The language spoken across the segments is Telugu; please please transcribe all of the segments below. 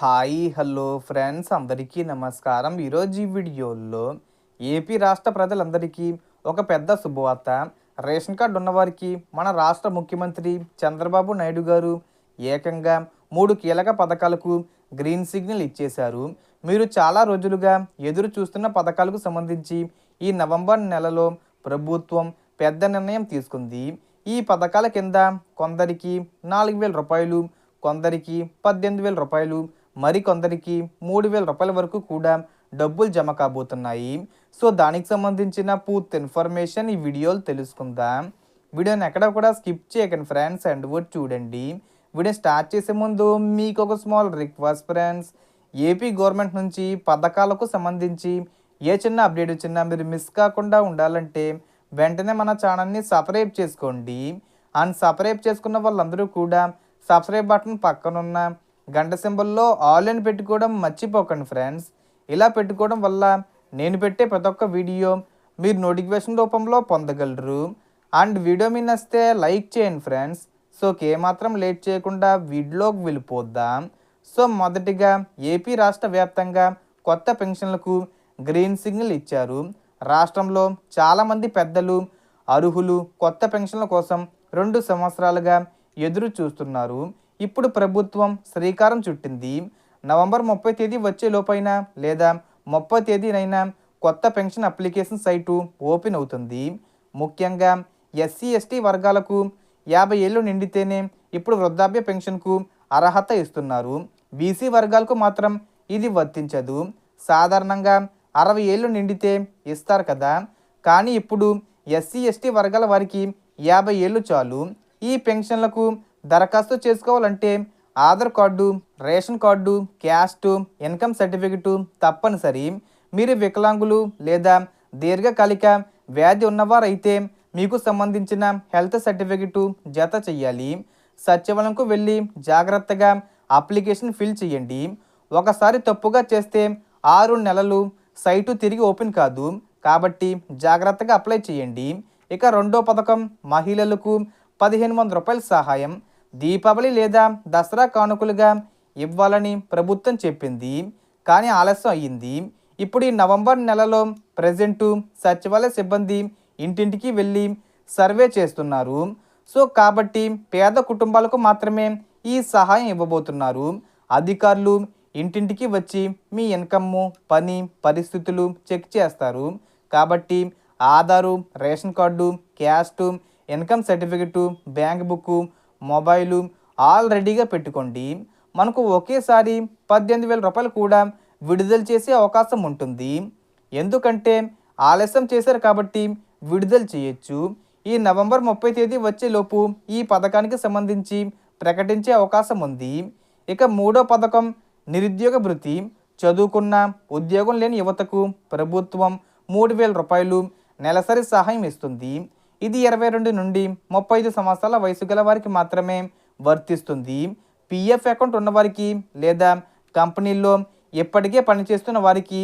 హాయ్ హలో ఫ్రెండ్స్ అందరికీ నమస్కారం. ఈరోజు ఈ వీడియోలో ఏపీ రాష్ట్ర ప్రజలందరికీ ఒక పెద్ద శుభవార్త. రేషన్ కార్డు ఉన్నవారికి మన రాష్ట్ర ముఖ్యమంత్రి చంద్రబాబు నాయుడు గారు ఏకంగా మూడు కీలక పథకాలకు గ్రీన్ సిగ్నల్ ఇచ్చేశారు. మీరు చాలా రోజులుగా ఎదురు చూస్తున్న పథకాలకు సంబంధించి ఈ నవంబర్ నెలలో ప్రభుత్వం పెద్ద నిర్ణయం తీసుకుంది. ఈ పథకాల కింద కొందరికి నాలుగు వేల రూపాయలు కొందరికి పద్దెనిమిది వేల రూపాయలు మరి కొందరికి మూడు వేల రూపాయల వరకు కూడా డబ్బులు జమ కాబోతున్నాయి. సో దానికి సంబంధించిన పూర్తి ఇన్ఫర్మేషన్ ఈ వీడియోలు తెలుసుకుందాం. వీడియోని ఎక్కడ కూడా స్కిప్ చేయకండి ఫ్రెండ్స్ అండ్ వర్డ్ చూడండి. వీడియో స్టార్ట్ చేసే ముందు మీకు ఒక small request friends. AP government నుంచి పథకాలకు సంబంధించి ఏ చిన్న అప్డేట్ వచ్చినా మీరు మిస్ కాకుండా ఉండాలంటే వెంటనే మన ఛానల్ని సబ్స్క్రైబ్ చేసుకోండి. అండ్ సబ్స్క్రైబ్ చేసుకున్న వాళ్ళందరూ కూడా సబ్స్క్రైబ్ బటన్ పక్కనున్న గంట సింబల్లో ఆల్ అని పెట్టుకోవడం మర్చిపోకండి ఫ్రెండ్స్. ఇలా పెట్టుకోవడం వల్ల నేను పెట్టే ప్రతి ఒక్క వీడియో మీరు నోటిఫికేషన్ రూపంలో పొందగలరు. అండ్ వీడియో మీ నస్తే లైక్ చేయండి ఫ్రెండ్స్. సో ఏమాత్రం లేట్ చేయకుండా వీడియోకి వెళ్ళిపోద్దాం సో మొదటిగా ఏపీ రాష్ట్ర వ్యాప్తంగా కొత్త పెన్షన్లకు గ్రీన్ సిగ్నల్ ఇచ్చారు. రాష్ట్రంలో చాలామంది పెద్దలు అర్హులు కొత్త పెన్షన్ల కోసం రెండు సంవత్సరాలుగా ఎదురు చూస్తున్నారు ఇప్పుడు ప్రభుత్వం శ్రీకారం చుట్టింది. నవంబర్ ముప్పై తేదీ వచ్చే లోపైనా లేదా ముప్పై తేదీనైనా కొత్త పెన్షన్ అప్లికేషన్ సైటు ఓపెన్ అవుతుంది. ముఖ్యంగా ఎస్సీ ఎస్టీ వర్గాలకు యాభై ఏళ్ళు నిండితేనే ఇప్పుడు వృద్ధాప్య పెన్షన్కు అర్హత ఇస్తున్నారు. బీసీ వర్గాలకు మాత్రం ఇది వర్తించదు. సాధారణంగా అరవై ఏళ్ళు నిండితే ఇస్తారు కదా. కానీ ఇప్పుడు ఎస్సీ ఎస్టీ వర్గాల వారికి యాభై ఏళ్ళు చాలు. ఈ పెన్షన్లకు దరఖాస్తు చేసుకోవాలంటే Aadhaar card ration card caste income certificate తప్పనిసరి. మీరు వికలాంగులు లేదా దీర్ఘకాలిక వ్యాధి ఉన్నవారైతే మీకు సంబంధించిన హెల్త్ సర్టిఫికెట్ జత చేయాలి. సచివాలయంకు వెళ్ళి జాగ్రత్తగా అప్లికేషన్ ఫిల్ చేయండి. ఒకసారి తప్పుగా చేస్తే ఆరు నెలలు సైటు తిరిగి ఓపెన్ కాదు. కాబట్టి జాగ్రత్తగా అప్లై చేయండి. ఇక రెండో పథకం మహిళలకు పదిహేను వందల రూపాయల సహాయం. దీపావళి లేదా దసరా కానుకలుగా ఇవ్వాలని ప్రభుత్వం చెప్పింది. కానీ ఆలస్యం అయ్యింది. ఇప్పుడు ఈ నవంబర్ నెలలో ప్రజెంటు సచివాలయ సిబ్బంది ఇంటింటికి వెళ్ళి సర్వే చేస్తున్నారు. సో కాబట్టి పేద కుటుంబాలకు మాత్రమే ఈ సహాయం ఇవ్వబోతున్నారు. అధికారులు ఇంటింటికి వచ్చి మీ ఇన్కమ్ము పని పరిస్థితులు చెక్ చేస్తారు. కాబట్టి Aadhaar ration card caste income certificate bank book mobile all రెడీగా పెట్టుకోండి. మనకు ఒకేసారి పద్దెనిమిది వేల రూపాయలు కూడా విడుదల చేసే అవకాశం ఉంటుంది. ఎందుకంటే ఆలస్యం చేశారు కాబట్టి విడుదల చేయొచ్చు. ఈ నవంబర్ ముప్పై తేదీ వచ్చేలోపు ఈ పథకానికి సంబంధించి ప్రకటించే అవకాశం ఉంది. ఇక మూడో పథకం నిరుద్యోగ భృతి. చదువుకున్న ఉద్యోగం లేని యువతకు ప్రభుత్వం మూడు వేల రూపాయలు నెలసరి సహాయం ఇస్తుంది. ఇది ఇరవై రెండు నుండి ముప్పై ఐదు సంవత్సరాల వయసు గల వారికి మాత్రమే వర్తిస్తుంది. పిఎఫ్ అకౌంట్ ఉన్నవారికి లేదా కంపెనీల్లో ఎప్పటికే పనిచేస్తున్న వారికి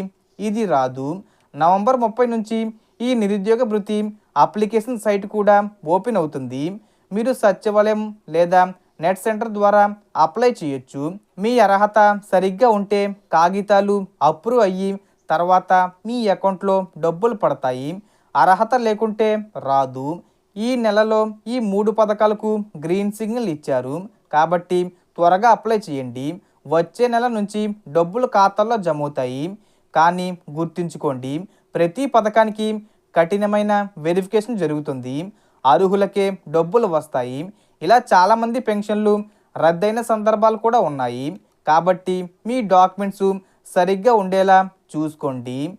ఇది రాదు. నవంబర్ ముప్పై నుంచి ఈ నిరుద్యోగ భృతి అప్లికేషన్ సైట్ కూడా ఓపెన్ అవుతుంది. మీరు సచివాలయం లేదా నెట్ సెంటర్ ద్వారా అప్లై చేయొచ్చు. మీ అర్హత సరిగ్గా ఉంటే కాగితాలు అప్రూవ్ అయ్యి తర్వాత మీ అకౌంట్లో డబ్బులు పడతాయి. అర్హత లేకుంటే రాదు. ఈ నెలలో ఈ మూడు పథకాలకు గ్రీన్ సిగ్నల్ ఇచ్చారు. కాబట్టి త్వరగా అప్లై చేయండి. వచ్చే నెల నుంచి డబ్బులు ఖాతాల్లో జమవుతాయి. కానీ గుర్తుంచుకోండి ప్రతి పథకానికి కఠినమైన వెరిఫికేషన్ జరుగుతుంది. అర్హులకే డబ్బులు వస్తాయి. ఇలా చాలామంది పెన్షన్లు రద్దయిన సందర్భాలు కూడా ఉన్నాయి. కాబట్టి మీ డాక్యుమెంట్స్ సరిగ్గా ఉండేలా చూసుకోండి.